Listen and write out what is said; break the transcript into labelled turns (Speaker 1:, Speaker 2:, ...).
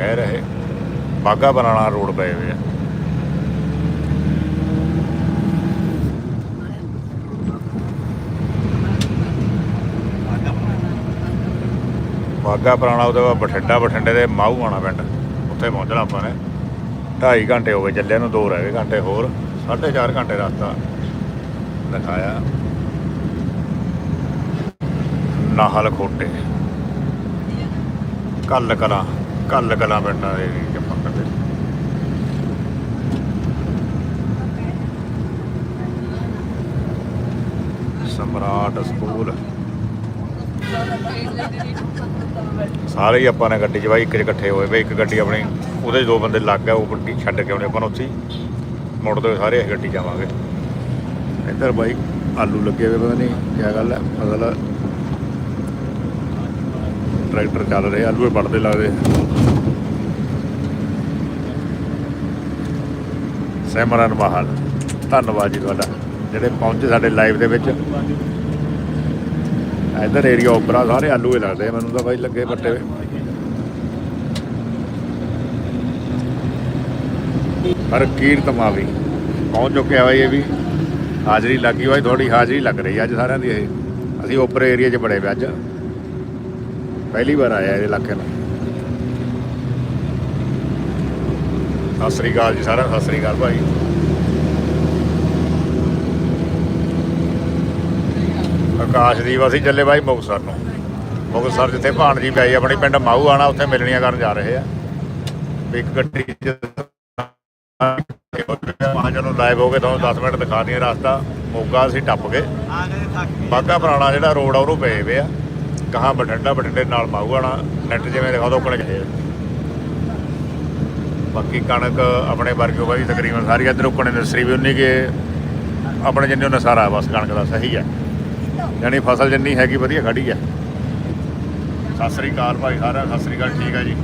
Speaker 1: ਕਹਿ ਰਹੇ ਬਾਗਾ ਬਨਾਣਾ ਰੋਡ ਪਏ ਹੋਏ ਆ। ਬਾਗਾ ਪੁਰਾਣਾ ਉਹਦੇ ਬਾਅਦ ਬਠਿੰਡਾ, ਬਠਿੰਡੇ ਦੇ ਮਾਹੂ ਆਣਾ ਪਿੰਡ। ਉੱਥੇ ਪਹੁੰਚਣਾ ਆਪਾਂ ਨੇ। 2.5 ਘੰਟੇ ਹੋ ਗਏ ਚੱਲੇ ਨੂੰ ਦੋ ਰਹਿ ਗਏ ਘੰਟੇ ਹੋਰ। 4.5 ਘੰਟੇ ਰਸਤਾ ਦਿਖਾਇਆ। ਨਾਹਲ ਖੋਟੇ। ਕੱਲ ਕਲਾਂ ਕੱਲ ਕਲਾਂ ਪਿੰਡਾਂ ਦੇ ਵੀ ਜੰਮਾ ਕਰਦੇ। ਸਮਰਾਟ ਸਕੂਲ। ਸਾਰੇ ਹੀ ਆਪਾਂ ਨੇ ਗੱਡੀ 'ਚ ਬਾਈ, ਇੱਕ 'ਚ ਇਕੱਠੇ ਹੋਏ ਵੇ ਇੱਕ ਗੱਡੀ ਆਪਣੀ, ਉਹਦੇ 'ਚ ਦੋ ਬੰਦੇ ਲੱਗ ਗਏ, ਉਹ ਗੱਡੀ ਛੱਡ ਕੇ ਆਉਣੇ ਆਪਾਂ ਨੂੰ ਉੱਥੇ ਹੀ। ਮੁੜਦੇ ਹੋਏ ਸਾਰੇ ਅਸੀਂ ਗੱਡੀ ਜਾਵਾਂਗੇ ਇੱਧਰ ਬਾਈ, ਆਲੂ ਲੱਗੇ ਹੋਏ ਪਤਾ ਨਹੀਂ ਕੀ ਗੱਲ ਹੈ ਫਸਲ ਟਰੈਕਟਰ ਚੱਲ ਰਹੇ, ਆਲੂ ਹੀ ਪੜਦੇ ਲੱਗਦੇ ਸਿਮਰਨ ਮਹਾਲ। ਧੰਨਵਾਦ ਜੀ ਤੁਹਾਡਾ, ਜਿਹੜੇ ਪਹੁੰਚੇ ਸਾਡੇ ਲਾਈਵ ਦੇ ਵਿੱਚ। ਇੱਧਰ ਏਰੀਆ ਉਪਰਾ ਸਾਰੇ ਆਲੂ ਹੀ ਲੱਗਦੇ ਮੈਨੂੰ ਤਾਂ ਬਾਈ ਲੱਗੇ ਪੱਟੇ। ਹੋਏ ਹਰ ਕੀਰਤ ਮਾਵੀ, ਪਹੁੰਚ ਚੁੱਕਿਆ ਬਾਈ ਇਹ ਵੀ। ਹਾਜ਼ਰੀ ਲੱਗੀ ਹੋਈ ਥੋੜੀ ਹਾਜ਼ਰੀ ਲੱਗ ਰਹੀ ਅੱਜ ਸਾਰਿਆਂ ਦੀ ਇਹ। ਅਸੀਂ ਉੱਪਰ ਏਰੀਆ 'ਚ ਬੜੇ ਵੇ ਅੱਜ। ਪਹਿਲੀ ਵਾਰ ਆਇਆ ਇਹ ਇਲਾਕੇ ਨਾਲ। ਸਤਿ ਸ੍ਰੀ ਅਕਾਲ ਜੀ ਸਾਰਾ ਸਤਿ ਸ੍ਰੀ ਅਕਾਲ ਭਾਈ। ਆਕਾਸ਼ਦੀਪ ਅਸੀਂ ਚੱਲੇ ਬਾਈ ਮੁਕਤਸਰ ਨੂੰ। ਮੁਕਤਸਰ ਜਿੱਥੇ ਭਾਣਜੀ ਪਈ ਆਪਣੀ ਪਿੰਡ ਮਾਹੂ ਆਣਾ, ਉੱਥੇ ਮਿਲਣੀਆਂ ਕਰਨ ਜਾ ਰਹੇ ਆ। ਇੱਕ ਗੱਡੀ ਚ ਮਾਂ ਚਲੋ ਲਾਈਵ ਹੋ ਗਏ ਤੁਹਾਨੂੰ 10 ਮਿੰਟ ਦਿਖਾ ਦਈਏ ਰਸਤਾ। ਮੋਗਾ ਅਸੀਂ ਟੱਪ ਗਏ। ਬਾਗਾ ਪੁਰਾਣਾ ਜਿਹੜਾ ਰੋਡ ਆ, ਉਹਨੂੰ ਪਏ ਵੇ ਆ। ਕਹਾਂ ਬਠਿੰਡਾ, ਬਠਿੰਡੇ ਨਾਲ ਮਾਹੂ ਆਣਾ। ਨੈਟ ਜਿਵੇਂ ਦਿਖਾ ਦੋ ਕੋਲੇ ਗਏ ਬਾਕੀ ਕਣਕ ਆਪਣੇ ਵਰਗੇ ਬਾਈ ਤਕਰੀਬਨ ਸਾਰੀ ਇੱਧਰ ਉਕਣੇ ਨਸਰੀ ਵੀ ਉਨੀ ਕਿ ਆਪਣੇ ਜਿੰਨੇ ਉਹ ਸਾਰਾ ਬਸ ਕਣਕ ਦਾ ਸਹੀ ਹੈ ਯਾਨੀ ਫਸਲ ਜਿੰਨੀ ਹੈਗੀ ਵਧੀਆ ਖੜੀ ਹੈ ਸਤਿ ਸ੍ਰੀ ਅਕਾਲ ਭਾਈ ਸਾਰਿਆਂ ਨੂੰ ਸਤਿ ਸ੍ਰੀ ਅਕਾਲ, ਠੀਕ ਹੈ ਜੀ।